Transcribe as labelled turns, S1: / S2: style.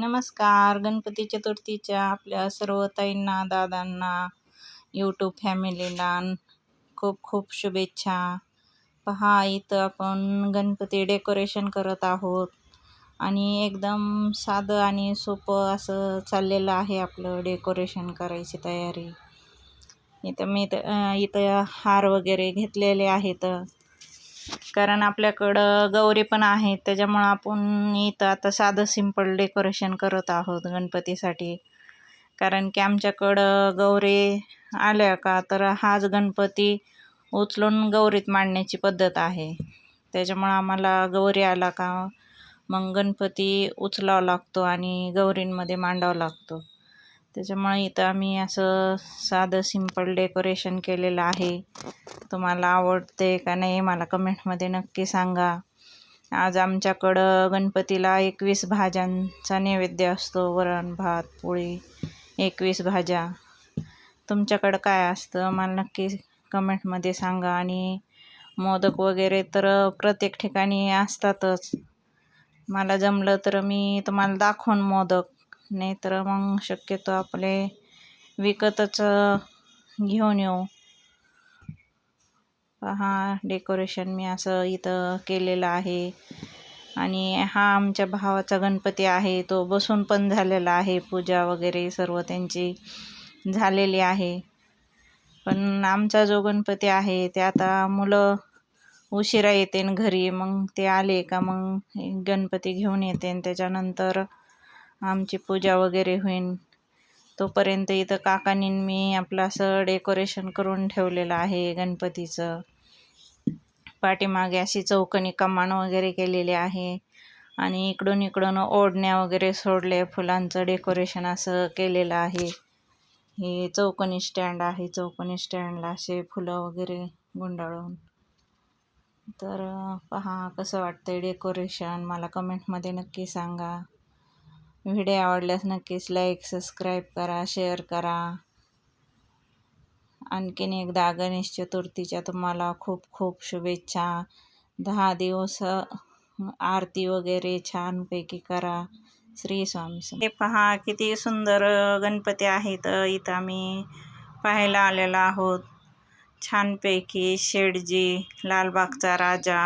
S1: नमस्कार. गणपती चतुर्थीच्या आपल्या सर्व ताईंना दादांना यूट्यूब फॅमिलीला खूप खूप शुभेच्छा. पहा इथं आपण गणपती डेकोरेशन करत आहोत. आणि एकदम साधं आणि सोपं असं चाललेलं आहे आपलं डेकोरेशन करायची तयारी. इथं मी इथं हार वगैरे घेतलेले आहेत. कारण आपल्याकडं गौरी पण आहेत त्याच्यामुळं आपण इथं आता साधं सिंपल डेकोरेशन करत आहोत गणपतीसाठी. कारण की आमच्याकडं गौरी आल्या का तर हाच गणपती उचलून गौरीत मांडण्याची पद्धत आहे. त्याच्यामुळं आम्हाला गौरी आला का मग गणपती उचलावा लागतो आणि गौरींमध्ये मांडावा लागतो. त्याच्यामुळे इथं आम्ही असं साधं सिंपल डेकोरेशन केलेलं आहे. तुम्हाला आवडते का नाही मला कमेंटमध्ये नक्की सांगा. आज आमच्याकडं गणपतीला एकवीस भाज्यांचा नैवेद्य असतो वरण भात पोळी एकवीस भाज्या. तुमच्याकडं काय असतं मला नक्की कमेंटमध्ये सांगा. आणि मोदक वगैरे तर प्रत्येक ठिकाणी असतातच. मला जमलं तर मी तुम्हाला दाखवून मोदक. नाही तर मग शक्यतो आपले विकतच घेऊन येऊ. पहा डेकोरेशन मी असं इथं केलेलं आहे. आणि हा आमच्या भावाचा गणपती आहे. तो बसून पण झालेला आहे. पूजा वगैरे सर्व त्यांची झालेली आहे. पण आमचा जो गणपती आहे ते आता मुलं उशिरा येते घरी. मग ते आले का मग गणपती घेऊन येते. त्याच्यानंतर आमची पूजा वगैरे होईन. तोपर्यंत इथं काकानी मी आपलं असं डेकोरेशन करून ठेवलेलं आहे गणपतीचं. पाठीमागे अशी चौकनी कमान वगैरे केलेली आहे. आणि इकडून इकडून ओढण्या वगैरे सोडले फुलांचं डेकोरेशन असं केलेलं आहे. हे चौकनी स्टँड आहे चौकणी स्टँडला असे फुलं वगैरे गुंडाळून. तर पहा कसं वाटतंय डेकोरेशन मला कमेंटमध्ये नक्की सांगा. व्हिडिओ आवडल्यास नक्कीच लाईक सबस्क्राईब करा शेअर करा. आणखीन एकदा गणेश चतुर्थीच्या तुम्हाला खूप खूप शुभेच्छा. दहा दिवस आरती वगैरे छानपैकी करा. श्री स्वामी हे पहा किती सुंदर गणपती आहेत. इथं आम्ही पाहायला आलेलो आहोत. छानपैकी शेडजी लालबागचा राजा